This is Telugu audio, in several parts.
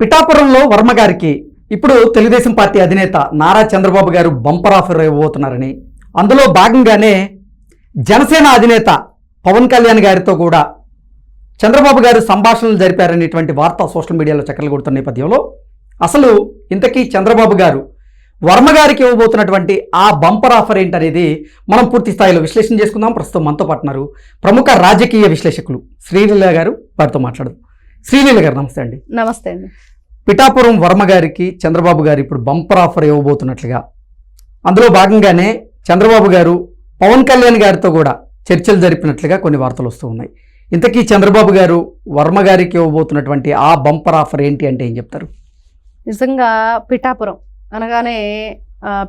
పిఠాపురంలో వర్మ గారికి ఇప్పుడు తెలుగుదేశం పార్టీ అధినేత నారా చంద్రబాబు గారు బంపర్ ఆఫర్ ఇవ్వబోతున్నారని. అందులో భాగంగానే జనసేన అధినేత పవన్ కళ్యాణ్ గారితో కూడా చంద్రబాబు గారు సంభాషణలు జరిపారనేటువంటి వార్త సోషల్ మీడియాలో చక్కర్లు కొడుతున్న నేపథ్యంలో అసలు ఇంతకీ చంద్రబాబు గారు వర్మ గారికి ఇవ్వబోతున్నటువంటి ఆ బంపర్ ఆఫర్ ఏంటనేది మనం పూర్తి స్థాయిలో విశ్లేషణ చేసుకుందాం. ప్రస్తుతం మనతో పాటున్నారు ప్రముఖ రాజకీయ విశ్లేషకులు శ్రీలీల గారు వారితో మాట్లాడదు. శ్రీలీల గారు నమస్తే అండి. నమస్తే అండి. పిఠాపురం వర్మ గారికి చంద్రబాబు గారు ఇప్పుడు బంపర్ ఆఫర్ ఇవ్వబోతున్నట్లుగా. అందులో భాగంగానే చంద్రబాబు గారు పవన్ కళ్యాణ్ గారితో కూడా చర్చలు జరిపినట్లుగా కొన్ని వార్తలు వస్తూ ఉన్నాయి. ఇంతకీ చంద్రబాబు గారు వర్మ గారికి ఇవ్వబోతున్నటువంటి ఆ బంపర్ ఆఫర్ ఏంటి అంటే ఏం చెప్తారు? నిజంగా పిఠాపురం అనగానే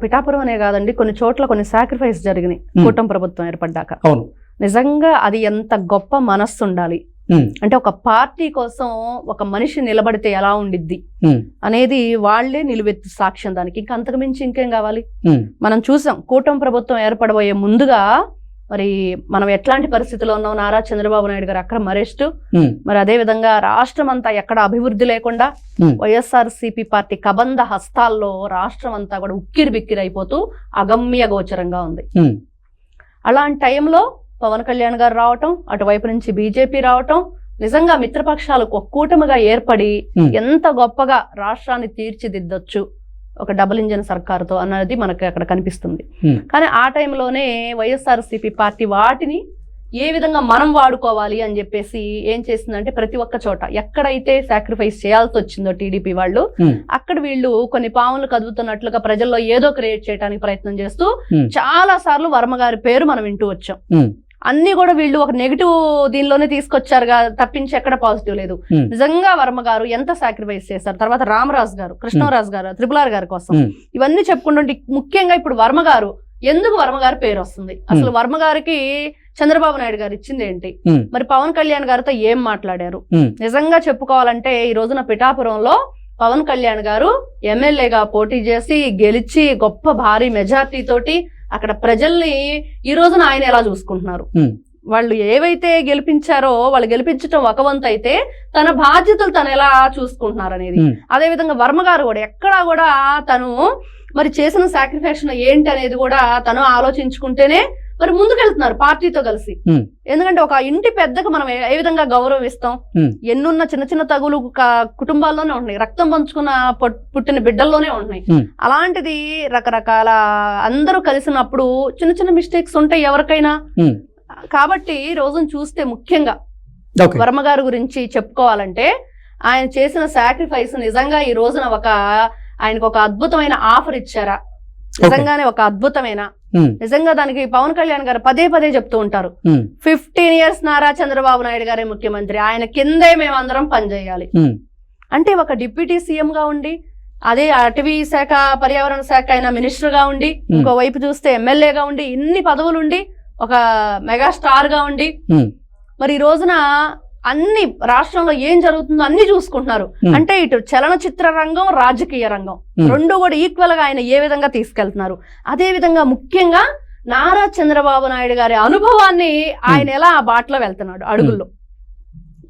పిఠాపురం అనే కాదండి కొన్ని చోట్ల కొన్ని సాక్రిఫైస్ జరిగినాయి. కూటమి ప్రభుత్వం ఏర్పడ్డాక. అవును. నిజంగా అది ఎంత గొప్ప మనస్సు ఉండాలి. అంటే ఒక పార్టీ కోసం ఒక మనిషి నిలబడితే ఎలా ఉండిద్ది? అనేది వాళ్ళే నిలువెత్తు సాక్ష్యం దానికి. ఇంకా అంతకు మించి ఇంకేం కావాలి? మనం చూసాం కూటమి ప్రభుత్వం ఏర్పడబోయే ముందుగా మరి మనం ఎట్లాంటి పరిస్థితిలో ఉన్నాం? నారా చంద్రబాబు నాయుడు గారు అక్కడ అరెస్టు. ఉమ్, మరి అదే విధంగా రాష్ట్రం అంతా ఎక్కడ అభివృద్ధి లేకుండా వైఎస్ఆర్ సిపి పార్టీ కబంధ హస్తాల్లో రాష్ట్రం అంతా కూడా ఉక్కిరి బిక్కిరి అయిపోతూ అగమ్య గోచరంగా ఉంది. అలాంటి టైంలో పవన్ కళ్యాణ్ గారు రావటం అటువైపు నుంచి బీజేపీ రావటం నిజంగా మిత్రపక్షాలకు ఒక కూటమిగా ఏర్పడి. ఎంత గొప్పగా రాష్ట్రాన్ని తీర్చిదిద్దొచ్చు ఒక డబుల్ ఇంజన్ సర్కారుతో అన్నది మనకి అక్కడ కనిపిస్తుంది. కానీ ఆ టైంలోనే వైఎస్ఆర్ సిపి పార్టీ వాటిని ఏ విధంగా మనం వాడుకోవాలి అని చెప్పేసి ఏం చేసిందంటే ప్రతి ఒక్క చోట ఎక్కడైతే సాక్రిఫైస్ చేయాల్సి వచ్చిందో టీడీపీ వాళ్ళు అక్కడ వీళ్ళు కొన్ని పాములు కదుపుతున్నట్లుగా ప్రజల్లో ఏదో క్రియేట్ చేయడానికి ప్రయత్నం చేస్తూ చాలా సార్లు వర్మ గారి పేరు మనం వింటూ వచ్చాం. అన్ని కూడా వీళ్ళు ఒక నెగిటివ్ దీనిలోనే తీసుకొచ్చారు తప్పించి ఎక్కడ పాజిటివ్ లేదు. నిజంగా వర్మ గారు ఎంత సాక్రిఫైస్ చేశారు? తర్వాత రామరాజు గారు కృష్ణరాజు గారు త్రిపులార్ గారి కోసం. ఇవన్నీ చెప్పుకుంటుంటే ముఖ్యంగా ఇప్పుడు వర్మ గారు ఎందుకు వర్మ గారి పేరు వస్తుంది? అసలు వర్మ గారికి చంద్రబాబు నాయుడు గారు ఇచ్చింది ఏంటి? మరి పవన్ కళ్యాణ్ గారితో ఏం మాట్లాడారు? నిజంగా చెప్పుకోవాలంటే ఈ రోజున పిఠాపురంలో పవన్ కళ్యాణ్ గారు ఎమ్మెల్యేగా పోటీ చేసి గెలిచి గొప్ప భారీ మెజార్టీ తోటి అక్కడ ప్రజల్ని ఈ రోజున ఆయన ఎలా చూసుకుంటున్నారు? వాళ్ళు ఏవైతే గెలిపించారో వాళ్ళు గెలిపించడం ఒక వంతు అయితే తన బాధ్యతలు తను ఎలా చూసుకుంటున్నారు అనేది. అదే విధంగా వర్మ గారు కూడా ఎక్కడా కూడా తను మరి చేసిన సాక్రిఫికేషన్ ఏంటి అనేది కూడా తను ఆలోచించుకుంటేనే మరి ముందుకెళ్తున్నారు పార్టీతో కలిసి. ఎందుకంటే ఒక ఇంటి పెద్దకు మనం ఏ విధంగా గౌరవం ఇస్తాం. ఎన్నున్న చిన్న చిన్న తగులు కుటుంబాల్లోనే ఉంటున్నాయి. రక్తం పంచుకున్న పొట్- పుట్టిన బిడ్డల్లోనే ఉంటున్నాయి. అలాంటిది రకరకాల అందరూ కలిసినప్పుడు చిన్న చిన్న మిస్టేక్స్ ఉంటాయి ఎవరికైనా. కాబట్టి రోజున చూస్తే ముఖ్యంగా వర్మ గారి గురించి చెప్పుకోవాలంటే ఆయన చేసిన సాక్రిఫైస్ నిజంగా ఈ రోజున ఒక ఆయనకు ఒక అద్భుతమైన ఆఫర్ ఇచ్చారా? నిజంగానే ఒక అద్భుతమైన? నిజంగా దానికి పవన్ కళ్యాణ్ గారు పదే పదే చెప్తూ ఉంటారు. ఫిఫ్టీన్ ఇయర్స్ నారా చంద్రబాబు నాయుడు గారే ముఖ్యమంత్రి. ఆయన కిందే మేమందరం పనిచేయాలి. అంటే ఒక డిప్యూటీ సీఎం గా ఉండి అదే అటవీ శాఖ పర్యావరణ శాఖ అయిన మినిస్టర్గా ఉండి ఇంకో వైపు చూస్తే ఎమ్మెల్యేగా ఉండి ఇన్ని పదవులు ఉండి ఒక మెగా స్టార్గా ఉండి మరి ఈ రోజున అన్ని రాష్ట్రంలో ఏం జరుగుతుందో అన్ని చూసుకుంటున్నారు. అంటే ఇటు చలనచిత్ర రంగం రాజకీయ రంగం. రెండు కూడా ఈక్వల్గా ఆయన ఏ విధంగా తీసుకెళ్తున్నారు? అదే విధంగా ముఖ్యంగా నారా చంద్రబాబు నాయుడు గారి అనుభవాన్ని ఆయన ఎలా ఆ బాటలో వెళ్తున్నాడు అడుగుల్లో?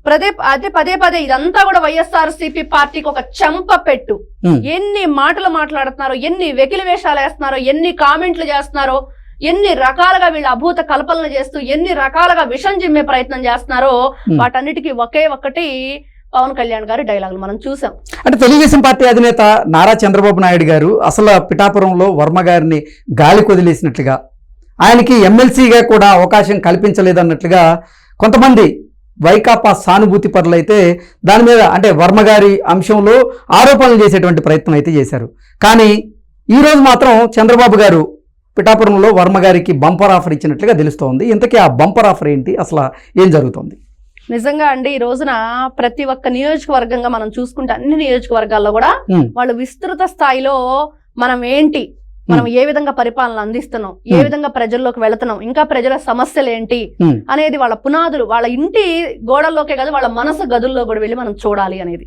పదే అదే పదే పదే ఇదంతా కూడా వైఎస్ఆర్ సిపి పార్టీకి ఒక చెంప పెట్టు. ఎన్ని మాటలు మాట్లాడుతున్నారో ఎన్ని వెకిలి వేషాలు వేస్తున్నారో ఎన్ని కామెంట్లు చేస్తున్నారో ఎన్ని రకాలుగా వీళ్ళు అభూత కల్పనలు చేస్తూ ఎన్ని రకాలుగా విషం జిమ్మే ప్రయత్నం చేస్తున్నారో. వాటన్నిటికీ ఒకే ఒక్కటి పవన్ కళ్యాణ్ గారి డైలాగులు మనం చూసాం అంటే తెలుగుదేశం పార్టీ అధినేత నారా చంద్రబాబు నాయుడు గారు అసలు పిఠాపురంలో వర్మ గారిని గాలి కొదిలేసినట్లుగా ఆయనకి ఎమ్మెల్సీగా కూడా అవకాశం కల్పించలేదన్నట్లుగా కొంతమంది వైకాపా సానుభూతి పరులైతే దాని మీద అంటే వర్మ గారి అంశంలో ఆరోపణలు చేసేటువంటి ప్రయత్నం అయితే చేశారు కానీ ఈరోజు మాత్రం చంద్రబాబు గారు పిఠాపురంలో వర్మ గారికి బంపర్ ఆఫర్ ఇచ్చినట్లుగా తెలుస్తోంది. ఇంతకీ ఆ బంపర్ ఆఫర్ ఏంటి? అసలు ఏం జరుగుతోంది? నిజంగా అండి ఈ రోజున ప్రతి ఒక్క నియోజకవర్గంగా మనం చూసుకుంటే అన్ని నియోజకవర్గాల్లో కూడా వాళ్ళు విస్తృత స్థాయిలో మనం ఏంటి మనం ఏ విధంగా పరిపాలన అందిస్తున్నాం ఏ. విధంగా ప్రజల్లోకి వెళుతున్నాం ఇంకా ప్రజల సమస్యలు ఏంటి అనేది వాళ్ళ పునాదులు వాళ్ళ ఇంటి గోడల్లోకే కాదు వాళ్ళ మనసు గదుల్లో కూడా వెళ్ళి మనం చూడాలి అనేది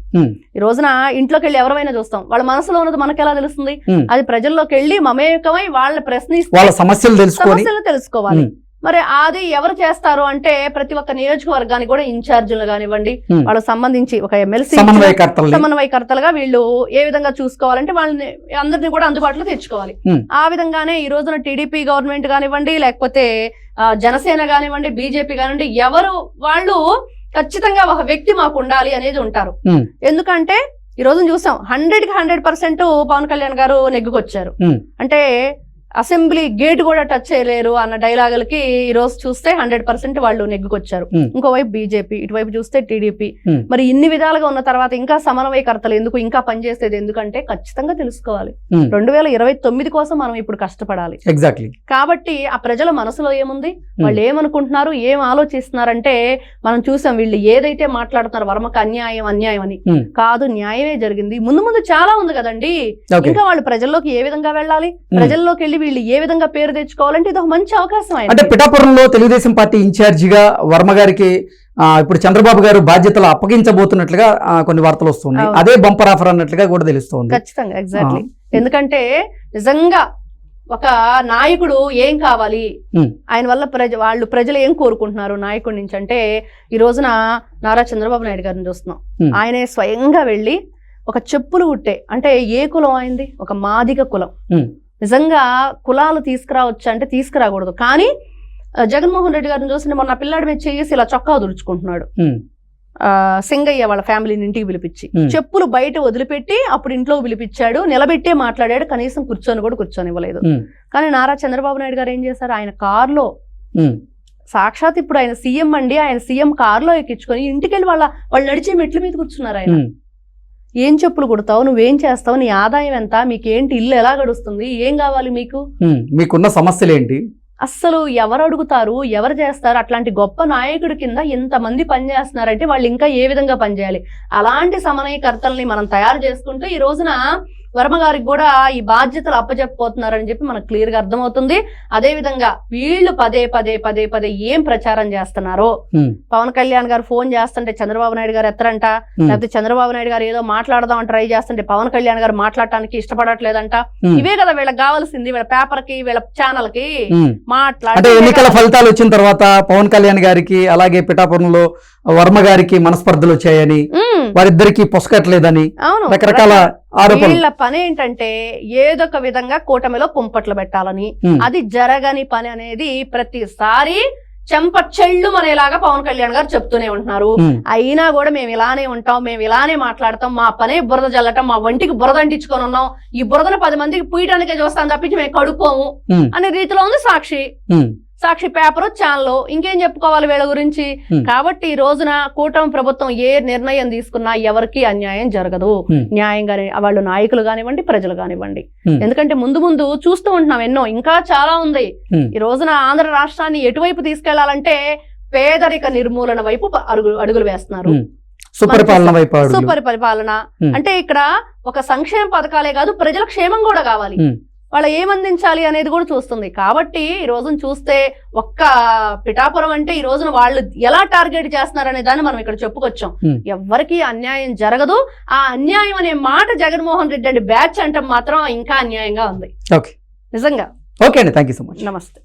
ఈ రోజున ఇంట్లోకి వెళ్ళి ఎవరైనా చూస్తాం వాళ్ళ మనసులో ఉన్నది మనకు ఎలా తెలుస్తుంది. అది ప్రజల్లోకి వెళ్ళి మమేకమై వాళ్ళ ప్రశ్నిస్తే వాళ్ళ సమస్యలు తెలుసుకోవాలి. మరి అది ఎవరు చేస్తారు అంటే ప్రతి ఒక్క నియోజకవర్గానికి కూడా ఇన్ఛార్జీలు కానివ్వండి Hmm. వాళ్ళకి సంబంధించి ఒక ఎమ్మెల్సీ సమన్వయకర్తలుగా వీళ్ళు ఏ విధంగా చూసుకోవాలంటే వాళ్ళని అందరినీ కూడా అందుబాటులో తెచ్చుకోవాలి Hmm. ఆ విధంగానే ఈ రోజున టీడీపీ గవర్నమెంట్ కానివ్వండి లేకపోతే జనసేన కానివ్వండి బీజేపీ కానివ్వండి ఎవరు వాళ్ళు ఖచ్చితంగా ఒక వ్యక్తి మాకు ఉండాలి అనేది ఉంటారు Hmm. ఎందుకంటే ఈ రోజున చూసాం హండ్రెడ్కి హండ్రెడ్ పర్సెంట్ పవన్ కళ్యాణ్ గారు నెగ్గుకొచ్చారు. అంటే అసెంబ్లీ గేట్ కూడా టచ్ చేయలేరు అన్న డైలాగులకి ఈ రోజు చూస్తే హండ్రెడ్ పర్సెంట్ వాళ్ళు నెగ్గుకొచ్చారు. ఇంకోవైపు బీజేపీ ఇటువైపు చూస్తే టీడీపీ. మరి ఇన్ని విధాలుగా ఉన్న తర్వాత ఇంకా సమన్వయకర్తలు ఎందుకు ఇంకా పనిచేసేది ఎందుకంటే ఖచ్చితంగా తెలుసుకోవాలి. రెండు వేల ఇరవై తొమ్మిది కోసం మనం ఇప్పుడు కష్టపడాలి. ఎగ్జాక్ట్లీ కాబట్టి ఆ ప్రజల మనసులో ఏముంది? వాళ్ళు ఏమనుకుంటున్నారు? ఏం ఆలోచిస్తున్నారంటే మనం చూసాం వీళ్ళు ఏదైతే మాట్లాడుతున్నారు వర్మకు అన్యాయం అన్యాయం అని. కాదు న్యాయమే జరిగింది. ముందు ముందు చాలా ఉంది కదండి. ఇంకా వాళ్ళు ప్రజల్లోకి ఏ విధంగా వెళ్ళాలి? ప్రజల్లోకి వెళ్ళి వీళ్ళు ఏ విధంగా పేరు తెచ్చుకోవాలంటే ఇది ఒక మంచి అవకాశం అంటే పిఠాపురంలో తెలుగుదేశం పార్టీ ఇన్ఛార్జిగా వర్మ గారికి ఇప్పుడు చంద్రబాబు గారు బాధ్యతలు అప్పగించబోతున్నట్లుగా కొన్ని వార్తలు వస్తున్నాయి. అదే బంపర్ ఆఫర్ అన్నట్లుగా కూడా తెలుస్తోంది. ఖచ్చితంగా ఎగ్జాక్ట్లీ ఎందుకంటే నిజంగా ఒక నాయకుడు ఏం కావాలి. ఆయన వల్ల ప్రజ వాళ్ళు ప్రజలు ఏం కోరుకుంటున్నారు నాయకుడి నుంచి? అంటే ఈ రోజున నారా చంద్రబాబు నాయుడు గారిని చూస్తున్నాం. ఆయనే స్వయంగా వెళ్ళి ఒక చెప్పులు కుట్టే అంటే ఏ కులం అయింది ఒక మాదిగ కులం. నిజంగా కులాలు తీసుకురావచ్చు అంటే తీసుకురాకూడదు. కానీ జగన్మోహన్ రెడ్డి గారిని చూసిన మొన్న పిల్లాడి మీద చేసి ఇలా చొక్కా ఆ, సింగయ్య వాళ్ళ ఫ్యామిలీని ఇంటికి పిలిపించి. చెప్పులు బయట వదిలిపెట్టి అప్పుడు ఇంట్లో పిలిపించాడు. నిలబెట్టే మాట్లాడాడు. కనీసం కూర్చొని కూడా కూర్చొని ఇవ్వలేదు కానీ నారా చంద్రబాబు నాయుడు గారు ఏం చేశారు? ఆయన కారులో సాక్షాత్ ఇప్పుడు ఆయన సీఎం అండి. ఆయన సీఎం కారులో ఎక్కించుకొని ఇంటికెళ్ళి వాళ్ళ వాళ్ళు నడిచే మెట్ల మీద కూర్చున్నారు ఆయన. ఏం చెప్పులు కుడతావు? నువ్వేం చేస్తావు? నీ ఆదాయం ఎంత? మీకేంటి ఇల్లు ఎలా గడుస్తుంది? ఏం కావాలి మీకు. మీకున్న సమస్యలు ఏంటి అస్సలు ఎవరు అడుగుతారు? ఎవరు చేస్తారు? అట్లాంటి గొప్ప నాయకుడి కింద ఇంతమంది పనిచేస్తున్నారంటే వాళ్ళు ఇంకా ఏ విధంగా పనిచేయాలి అలాంటి సమన్వయకర్తల్ని మనం తయారు చేసుకుంటూ ఈ రోజున వర్మ గారికి కూడా ఈ బాధ్యతలు అప్పచెప్పబోతున్నారని చెప్పి మనకు క్లియర్గా అర్థమవుతుంది. అదే విధంగా వీళ్ళు పదే పదే పదే పదే ఏం ప్రచారం చేస్తున్నారో? పవన్ కళ్యాణ్ గారు ఫోన్ చేస్తుంటే చంద్రబాబు నాయుడు గారు ఎత్తరంట? లేకపోతే చంద్రబాబు నాయుడు గారు ఏదో మాట్లాడదాం అని ట్రై చేస్తుంటే పవన్ కళ్యాణ్ గారు మాట్లాడటానికి ఇష్టపడట్లేదంట? ఇవే కదా వీళ్ళకి కావాల్సింది వీళ్ళ పేపర్కి వీళ్ళ ఛానల్కి మాట్లాడి ఎన్నికల ఫలితాలు వచ్చిన తర్వాత పవన్ కళ్యాణ్ గారికి అలాగే పిఠాపురంలో వర్మ గారికి మనస్పర్ధలు వచ్చాయని వారిద్దరికి పొసకట్లేదని అవును. రకరకాల వీళ్ళ పని ఏంటంటే ఏదొక విధంగా కూటమిలో కుంపట్లు పెట్టాలని. అది జరగని పని అనేది ప్రతిసారి చెంప చెళ్ళు అనేలాగా పవన్ కళ్యాణ్ గారు చెప్తూనే ఉంటున్నారు. అయినా కూడా మేము ఇలానే ఉంటాం మేము ఇలానే మాట్లాడతాం మా పనే బురద జల్లటం మా వంటికి బురద అంటించుకొని ఉన్నాం. ఈ బురదను పది మందికి పూయటానికే చూస్తాం తప్పించి మేము కడుక్కోము అనే రీతిలో ఉంది సాక్షి. సాక్షి పేపర్ ఛానల్ ఇంకేం చెప్పుకోవాలి వీళ్ళ గురించి. కాబట్టి ఈ రోజున కూటమి ప్రభుత్వం ఏ నిర్ణయం తీసుకున్నా ఎవరికి అన్యాయం జరగదు. న్యాయంగానే వాళ్ళు నాయకులు కానివ్వండి ప్రజలు కానివ్వండి. ఎందుకంటే ముందు ముందు చూస్తూ ఉంటున్నాం ఎన్నో ఇంకా చాలా ఉంది. ఈ రోజున ఆంధ్ర రాష్ట్రాన్ని ఎటువైపు తీసుకెళ్ళాలంటే పేదరిక నిర్మూలన వైపు ప- అడుగు అడుగులు వేస్తున్నారు. సుపరిపాలన వైపు అడుగులు. సూపర్ పరిపాలన Hmm. అంటే ఇక్కడ ఒక సంక్షేమ పథకాలే కాదు ప్రజల క్షేమం కూడా కావాలి. వాళ్ళ ఏం అందించాలి అనేది కూడా చూస్తుంది. కాబట్టి ఈ రోజున చూస్తే ఒక్క పిఠాపురం అంటే ఈ రోజున వాళ్ళు ఎలా టార్గెట్ చేస్తున్నారనే దాన్ని మనం ఇక్కడ చెప్పుకొచ్చాం. ఎవ్వరికీ అన్యాయం జరగదు. ఆ అన్యాయం అనే మాట జగన్మోహన్ రెడ్డి అండి బ్యాచ్ అంటే మాత్రం ఇంకా అన్యాయంగా ఉంది. నిజంగా. ఓకే అండి. Thank you so much. నమస్తే.